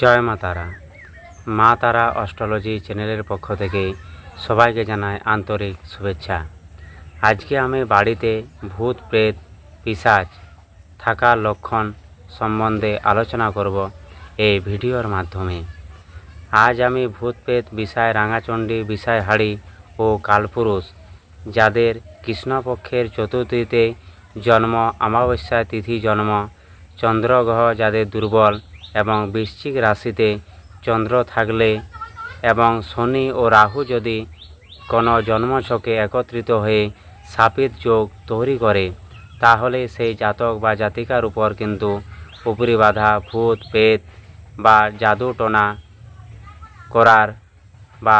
জয় মা তারা। মা তারা অস্ট্রোলজি চ্যানেলের পক্ষ থেকে সবাইকে জানাই আন্তরিক শুভেচ্ছা। আজকে আমি বাড়িতে ভূত, প্রেত পিশাচ থাকার লক্ষণ সম্বন্ধে আলোচনা করব এই ভিডিওর মাধ্যমে। আজ আমি ভূত, প্রেত, বিষয়, রাঙাচণ্ডী বিষয় হাড়ি ও কালপুরুষ, যাদের কৃষ্ণপক্ষের চতুর্থীতে জন্ম অমাবস্যা তিথি জন্ম, চন্দ্রগ্রহ যাদের দুর্বল এবং বৃশ্চিক রাশিতে চন্দ্র থাকলে এবং শনি ও রাহু যদি কোনো জন্মছকে একত্রিত হয়ে সাপিত যোগ তৈরি করে, তাহলে সেই জাতক বা জাতিকার উপর কিন্তু উপরি বাধা ভূত পেত বা জাদু টোনা করার বা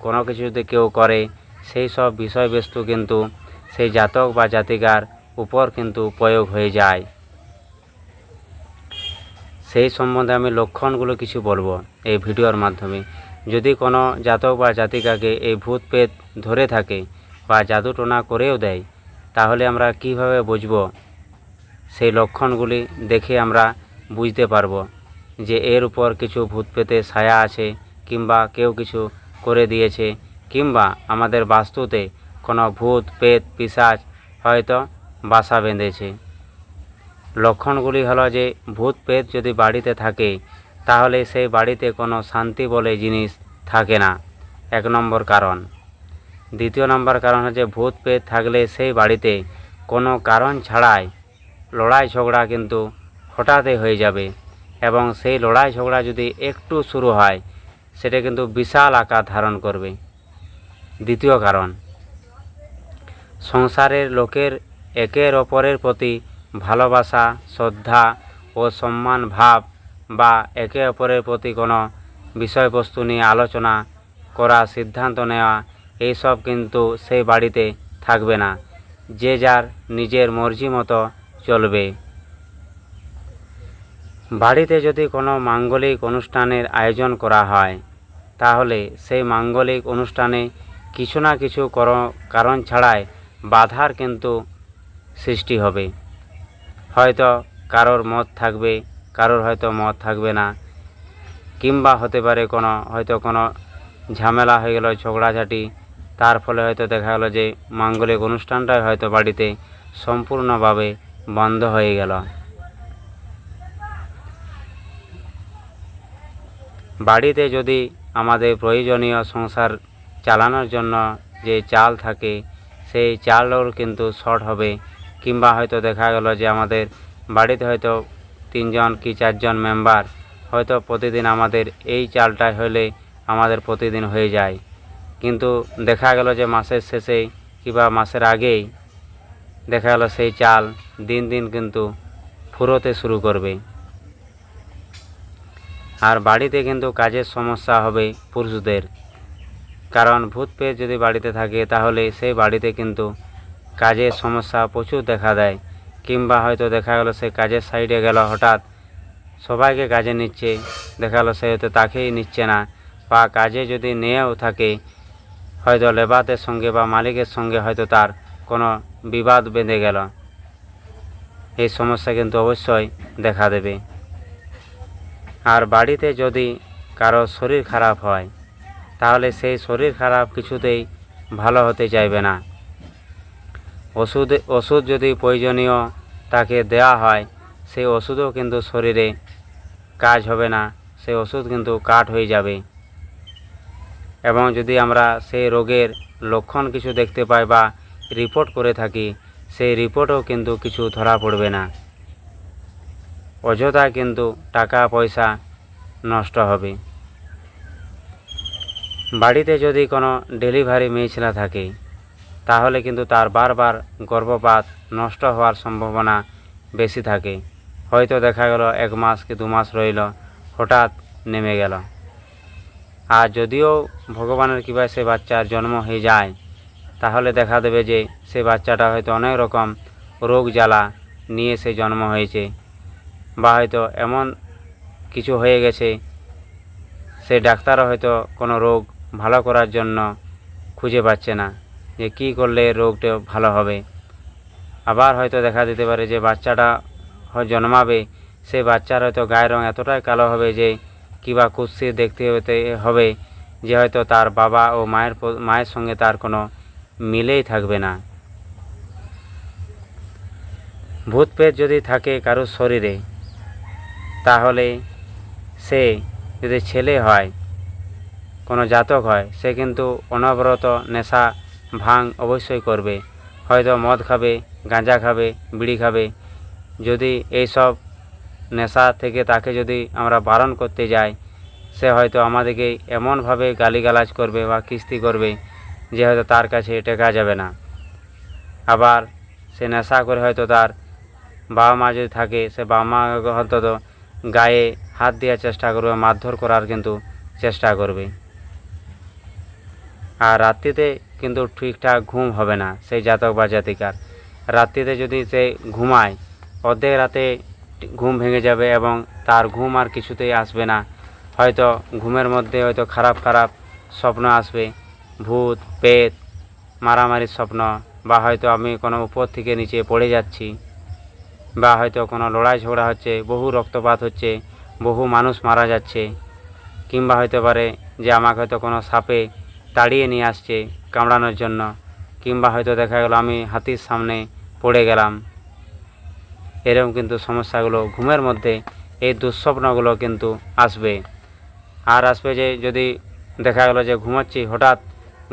কোনো কিছু যদি কেউ করে, সেই সব বিষয়বস্তু কিন্তু সেই জাতক বা জাতিকার উপর কিন্তু প্রয়োগ হয়ে যায়। সেই সম্বন্ধে আমি লক্ষণগুলো কিছু বলব এই ভিডিওর মাধ্যমে। যদি কোনো জাতক বা জাতিকাকে এই ভূত পেত ধরে থাকে বা জাদু টোনা করেও দেয়, তাহলে আমরা কীভাবে বুঝব? সেই লক্ষণগুলি দেখে আমরা বুঝতে পারব যে এর উপর কিছু ভূত পেতে ছায়া আছে কিংবা কেউ কিছু করে দিয়েছে, কিংবা আমাদের বাস্তুতে কোনো ভূত পেত পিশাচ হয়তো বাসা বেঁধেছে। লক্ষণগুলি হলো যে ভূত পেত যদি বাড়িতে থাকে, তাহলে সেই বাড়িতে কোনো শান্তি বলে জিনিস থাকে না। এক নম্বর কারণ। দ্বিতীয় নম্বর কারণ হচ্ছে ভূত পেত থাকলে সেই বাড়িতে কোনো কারণ ছাড়াই লড়াই ঝগড়া কিন্তু হঠাৎই হয়ে যাবে এবং সেই লড়াই ঝগড়া যদি একটু শুরু হয়, সেটা কিন্তু বিশাল আকার ধারণ করবে। দ্বিতীয় কারণ। সংসারের লোকের একের অপরের প্রতি ভালোবাসা, শ্রদ্ধা ও সম্মান ভাব বা একে অপরের প্রতি কোনো বিষয়বস্তু নিয়ে আলোচনা করা, সিদ্ধান্ত নেওয়া, এইসব কিন্তু সেই বাড়িতে থাকবে না। যে যার নিজের মর্জি মতো চলবে। বাড়িতে যদি কোনো মাঙ্গলিক অনুষ্ঠানের আয়োজন করা হয়, তাহলে সেই মাঙ্গলিক অনুষ্ঠানে কিছু না কিছু কর- কারণ ছাড়াই বাধার কিন্তু সৃষ্টি হবে। হয়তো কারোর মত থাকবে, কারোর হয়তো মত থাকবে না। কিংবা হতে পারে কোনো, হয়তো কোনো ঝামেলা হয়ে গেল ঝগড়াঝাটি, তার ফলে হয়তো দেখা গেলো যে মাঙ্গলিক অনুষ্ঠানটাই হয়তো বাড়িতে সম্পূর্ণভাবে বন্ধ হয়ে গেল। বাড়িতে যদি আমাদের প্রয়োজনীয় সংসার চালানোর জন্য যে চাল থাকে, সেই চালও কিন্তু শর্ট হবে। কিংবা হয়তো দেখা গেল যে আমাদের বাড়িতে হয়তো তিনজন কি চারজন মেম্বার হয়তো প্রতিদিন আমাদের এই চালটাই হলে আমাদের প্রতিদিন হয়ে যায়। কিন্তু দেখা গেল যে মাসের শেষে কিংবা মাসের আগেই দেখা গেল সেই চাল দিন দিন কিন্তু ফুরোতে শুরু করবে। আর বাড়িতে কিন্তু কাজের সমস্যা হবে পুরুষদের। কারণ ভূত পেয়ে যদি বাড়িতে থাকে তাহলে সেই বাড়িতে কিন্তু কাজের সমস্যা প্রচুর দেখা দেয়, কিংবা হয়তো দেখা গেল সে কাজের সাইডে গেল হঠাৎ। সবাইকে কাজে নিচ্ছে, দেখা গেলো সে হয়তো তাকেই নিচ্ছে না, বা কাজে যদি নিয়েও থাকে, হয়তো লেবাতের সঙ্গে বা মালিকের সঙ্গে হয়তো তার কোনো বিবাদ বেঁধে গেল। এই সমস্যা কিন্তু অবশ্যই দেখা দেবে। আর বাড়িতে যদি কারও শরীর খারাপ হয়, তাহলে সেই শরীর খারাপ কিছুতেই ভালো হতে চাইবে না। ওষুধ ওষুধ যদি প্রয়োজনীয় তাকে দেওয়া হয়, সেই ওষুধও কিন্তু শরীরে কাজ হবে না, সেই ওষুধ কিন্তু কাট হয়ে যাবে। এবং যদি আমরা সেই রোগের লক্ষণ কিছু দেখতে পাই বা রিপোর্ট করে থাকি, সেই রিপোর্টও কিন্তু কিছু ধরা পড়বে না। অযথা কিন্তু টাকা পয়সা নষ্ট হবে। বাড়িতে যদি কোনো ডেলিভারি মেয়ে ছেলে থাকে তাহলে কিন্তু তার বারবার গর্ভপাত নষ্ট হওয়ার সম্ভাবনা বেশি থাকে। হয়তো দেখা গেল এক মাস কি দু মাস রইল, হঠাৎ নেমে গেল। আর যদিও ভগবানের কৃপায় সে বাচ্চার জন্ম হয়ে যায়, তাহলে দেখা দেবে যে সে বাচ্চাটা হয়তো অনেক রকম রোগ জ্বালা নিয়ে সে জন্ম হয়েছে, বা হয়তো এমন কিছু হয়ে গেছে, সে ডাক্তারও হয়তো কোনো রোগ ভালো করার জন্য খুঁজে পাচ্ছে না। যে কী করলে রোগটা ভালো হবে। আবার হয়তো দেখা দিতে পারে যে বাচ্চাটা জন্মাবে সে বাচ্চার হয়তো গায়ের রং এতটাই কালো হবে যে কিংবা কুৎসিত দেখতে হবে যে হয়তো তার বাবা ও মায়ের মায়ের সঙ্গে তার কোনো মিলেই থাকবে না। ভূত প্রেত যদি থাকে কারোর শরীরে, তাহলে সে যদি ছেলে হয়, কোনো জাতক হয়, সে কিন্তু অনবরত নেশা ভাঙ অবশ্যই করবে। হয়তো মদ খাবে, গাঁজা খাবে, বিড়ি খাবে। যদি এইসব নেশা থেকে তাকে যদি আমরা বারণ করতে যাই, সে হয়তো আমাদেরকে এমনভাবে গালিগালাজ করবে বা কিস্তি করবে যে হয়তো তার কাছে টেকা যাবে না। আবার সে নেশা করে হয়তো তার বাবা মা যদি থাকে, সে বাবা মা অন্তত গায়ে হাত দেওয়ার চেষ্টা করবে, মারধর করার কিন্তু চেষ্টা করবে। আর রাত্রিতে কিন্তু ঠিকঠাক ঘুম হবে না, সেই জাতক বা জাতিকার। রাত্রিতে যদি সে ঘুমায়, অর্ধেক রাতে ঘুম ভেঙে যাবে এবং তার ঘুম আর কিছুতেই আসবে না। হয়তো ঘুমের মধ্যে হয়তো খারাপ খারাপ স্বপ্ন আসবে, ভূত পেত মারামারির স্বপ্ন, বা হয়তো আমি কোনো উপর থেকে নিচে পড়ে যাচ্ছি, বা হয়তো কোনো লড়াই ঝগড়া হচ্ছে, বহু রক্তপাত হচ্ছে, বহু মানুষ মারা যাচ্ছে, কিংবা হতে পারে যে আমাকে হয়তো কোনো সাপে তাড়িয়ে নিয়ে আসছে কামড়ানোর জন্য, কিংবা হয়তো দেখা গেল আমি হাতির সামনে পড়ে গেলাম। এরকম কিন্তু সমস্যাগুলো ঘুমের মধ্যে, এই দুঃস্বপ্নগুলো কিন্তু আসবে। আর আসবে যে, যদি দেখা গেলো যে ঘুমাচ্ছি, হঠাৎ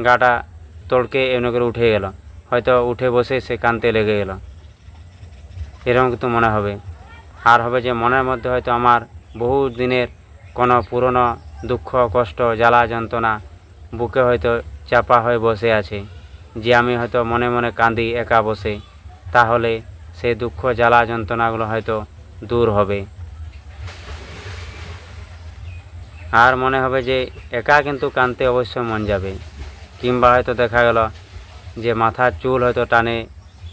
গাটা তড়কে এমনি করে উঠে গেল। হয়তো উঠে বসে সে কানতে লেগে গেল। এরকম কিন্তু মনে হবে। আর হবে যে, মনের মধ্যে হয়তো আমার বহু দিনের কোনো পুরনো দুঃখ, কষ্ট, জ্বালা, যন্ত্রণা, বুকে হয়তো চাপা হয়ে বসে আছে। যে আমি হয়তো মনে মনে কাঁদি একা বসে, তাহলে সেই দুঃখ, জ্বালা, যন্ত্রণাগুলো হয়তো দূর হবে। আর মনে হবে যে একা কিন্তু কাঁদতে অবশ্যই মন যাবে। কিংবা হয়তো দেখা গেল যে মাথার চুল হয়তো টানে,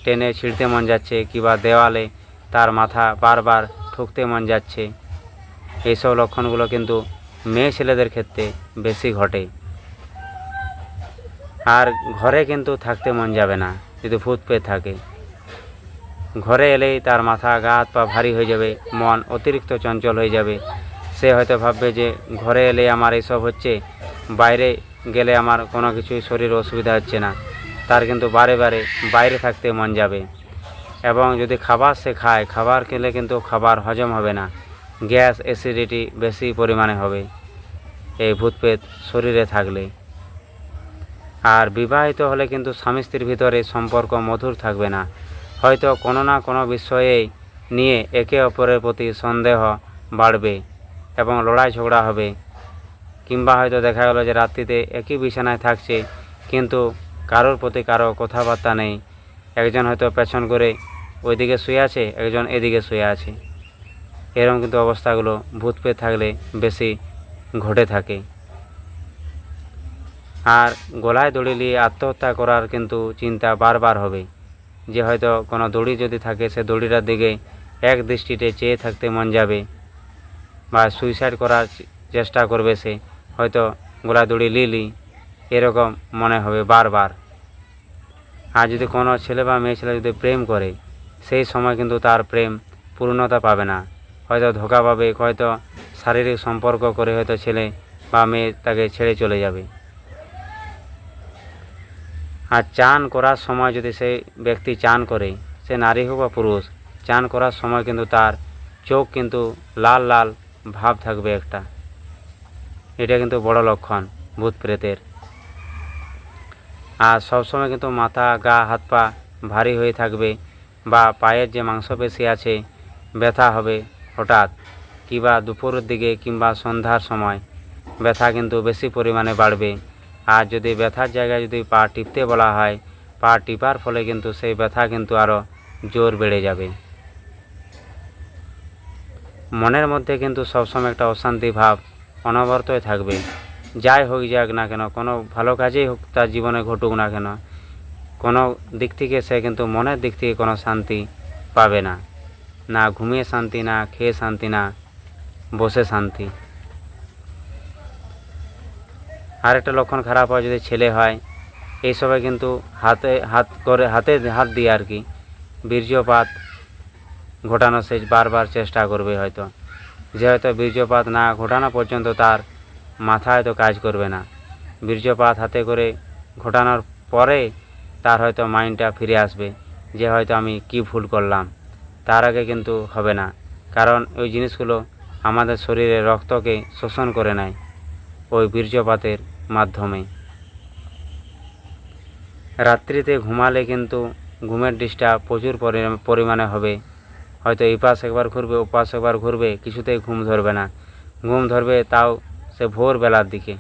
টেনে ছিঁড়তে মন যাচ্ছে, কিংবা দেওয়ালে তার মাথা বারবার ঠুকতে মন যাচ্ছে। এইসব লক্ষণগুলো কিন্তু মেয়ে ছেলেদের ক্ষেত্রে বেশি ঘটে। আর ঘরে কিন্তু থাকতে মন যাবে না, যদি ভূত পেয়ে থাকে। ঘরে এলেই তার মাথা গা হাত পা ভারী হয়ে যাবে, মন অতিরিক্ত চঞ্চল হয়ে যাবে। সে হয়তো ভাববে যে, ঘরে এলে আমার এইসব হচ্ছে, বাইরে গেলে আমার কোনো কিছুই শরীর অসুবিধা হচ্ছে না। তার কিন্তু বারে বারে বাইরে থাকতে মন যাবে। এবং যদি খাবার সে খায়, খাবার খেলে কিন্তু খাবার হজম হবে না। গ্যাস, অ্যাসিডিটি বেশি পরিমাণে হবে। এই ভূতপ্রেত শরীরে থাকলে। আর বিবাহিত হলে কিন্তু স্বামী স্ত্রীর ভিতরে সম্পর্ক মধুর থাকবে না। হয়তো কোনো না কোনো বিষয়ে নিয়ে একে অপরের প্রতি সন্দেহ বাড়বে এবং লড়াই ঝগড়া হবে। কিংবা হয়তো দেখা গেলো যে রাত্রিতে একই বিছানায় থাকছে, কিন্তু কারোর প্রতি কারও কথাবার্তা নেই। একজন হয়তো পেছন করে ওইদিকে শুয়ে আছে, একজন এদিকে শুয়ে আছে। এরকম কিন্তু অবস্থাগুলো ভূত পেয়ে থাকলে বেশি ঘটে থাকে। আর গলায় দড়ি নিয়ে আত্মহত্যা করার কিন্তু চিন্তা বারবার হবে। যে হয়তো কোনো দড়ি যদি থাকে, সে দড়িটার দিকে এক দৃষ্টিতে চেয়ে থাকতে মন যাবে বা সুইসাইড করার চেষ্টা করবে সে। হয়তো গলায় দড়ি লিলি, এরকম মনে হবে বারবার। আর যদি কোনো ছেলে বা মেয়ে ছেলে যদি প্রেম করে, সেই সময় কিন্তু তার প্রেম পূর্ণতা পাবে না। হয়তো ধোকা পাবে, হয়তো শারীরিক সম্পর্ক করে হয়তো ছেলে বা মেয়ে তাকে ছেড়ে চলে যাবে। আর চান করার সময় যদি সেই ব্যক্তি চান করে, সে নারী হোক বা পুরুষ, চান করার সময় কিন্তু তার চোখ কিন্তু লাল লাল ভাব থাকবে একটা। এটা কিন্তু বড় লক্ষণ ভূত প্রেতের। আর সবসময় কিন্তু মাথা, গা, হাত, পা ভারী হয়ে থাকবে বা পায়ের যে মাংসপেশি আছে, ব্যথা হবে হঠাৎ কিংবা দুপুরের দিকে কিংবা সন্ধ্যার সময় ব্যথা কিন্তু বেশি পরিমাণে বাড়বে। আর যদি ব্যথার জায়গায় যদি পা টিপতে বলা হয়, পা টিপার ফলে কিন্তু সেই ব্যথা কিন্তু আরও জোর বেড়ে যাবে। মনের মধ্যে কিন্তু সবসময় একটা অশান্তি ভাব অনবরতই থাকবে। যাই হোক যাক না কেন, কোনো ভালো কাজেই হোক তার জীবনে ঘটুক না কেন, কোনো দিক থেকে সে কিন্তু মনের দিক থেকে কোনো শান্তি পাবে না। না ঘুমিয়ে শান্তি, না খেয়ে শান্তি, না বসে শান্তি। আর একটা লক্ষণ খারাপ হয় যদি ছেলে হয় এই সবাই কিন্তু হাতে, হাত করে, হাতে হাত দিয়ে আর কি বীর্যপাত ঘটানো সে বারবার চেষ্টা করবে হয়তো। যে হয়তো বীর্যপাত না ঘটানো পর্যন্ত তার মাথা হয়তো কাজ করবে না। বীর্যপাত হাতে করে ঘটানোর পরে তার হয়তো মাইন্ডটা ফিরে আসবে যে হয়তো আমি কি ভুল করলাম। তার আগে কিন্তু হবে না। কারণ ওই জিনিসগুলো আমাদের শরীরে রক্তকে শোষণ করে নেয়। ওই বীর্যপাতের মাধ্যমে রাত্রিতে ঘুমালে কিন্তু ঘুমের ডিস্টার্ব প্রচুর পরি- পরিমাণে হবে। হয়তো এই একবার ঘুরবে ও একবার ঘুরবে, কিছুতেই ঘুম ধরবে না। ঘুম ধরবে তাও সে ভোরবেলার দিকে।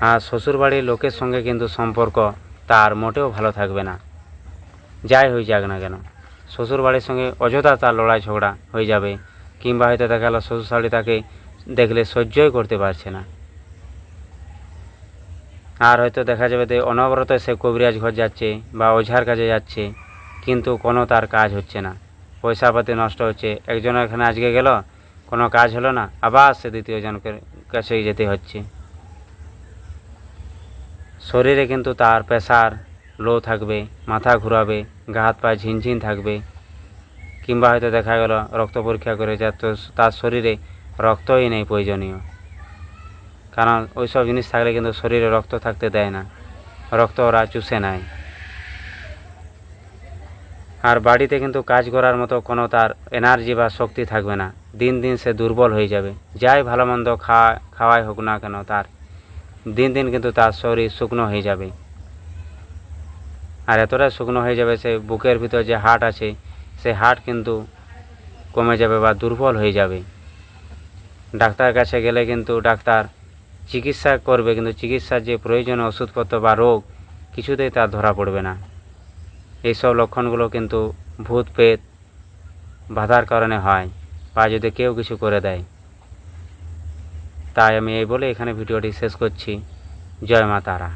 আর শ্বশুরবাড়ির লোকের সঙ্গে কিন্তু সম্পর্ক তার মোটেও ভালো থাকবে না। যাই হয়ে যাক না কেন, শ্বশুরবাড়ির সঙ্গে অযথা তার লড়াই ঝগড়া হয়ে যাবে, কিংবা হয়তো দেখা গেলো শ্বশুরশাড়ি তাকে দেখলে সহ্যই করতে পারছে না। আর হয়তো দেখা যাবে যে অনবরত সে কবিরাজ ঘর যাচ্ছে বা ওঝার কাছে যাচ্ছে, কিন্তু কোনো তার কাজ হচ্ছে না। পয়সা পাতি নষ্ট হচ্ছে একজনের এখানে আজকে গেল, কোনো কাজ হলো না, আবার সে দ্বিতীয় জনকের কাছে যেতে হচ্ছে। শরীরে কিন্তু তার প্রেশার লো থাকবে, মাথা ঘুরাবে, গা হাত পা ঝিনঝিন থাকবে, কিংবা হয়তো দেখা গেল রক্ত পরীক্ষা করে যা তার শরীরে রক্তই নেই প্রয়োজনীয়। কারণ ওই সব জিনিস থাকলে কিন্তু শরীরে রক্ত থাকতে দেয় না। রক্ত ওরা চুষে নেয়। আর বাড়িতে কিন্তু কাজ করার মতো কোনো তার এনার্জি বা শক্তি থাকবে না। দিন দিন সে দুর্বল হয়ে যাবে। যাই ভালো মন্দ খাওয়া খাওয়াই হোক না কেন তার, দিন দিন কিন্তু তার শরীর শুকনো হয়ে যাবে। আর এতটা শুকনো হয়ে যাবে সে বুকের ভিতর যে হার্ট আছে, সে হার্ট কিন্তু কমে যাবে বা দুর্বল হয়ে যাবে। ডাক্তার কাছে গেলে কিন্তু ডাক্তার চিকিৎসা করবে, কিন্তু চিকিৎসার যে প্রয়োজনীয় ওষুধপত্র বা রোগ, কিছুতেই তার ধরা পড়বে না। এইসব লক্ষণগুলো কিন্তু ভূত পেত বাধার কারণে হয় বা যদি কেউ কিছু করে দেয়। তাই আমি এই বলে এখানে ভিডিওটি শেষ করছি। জয় মা তারা।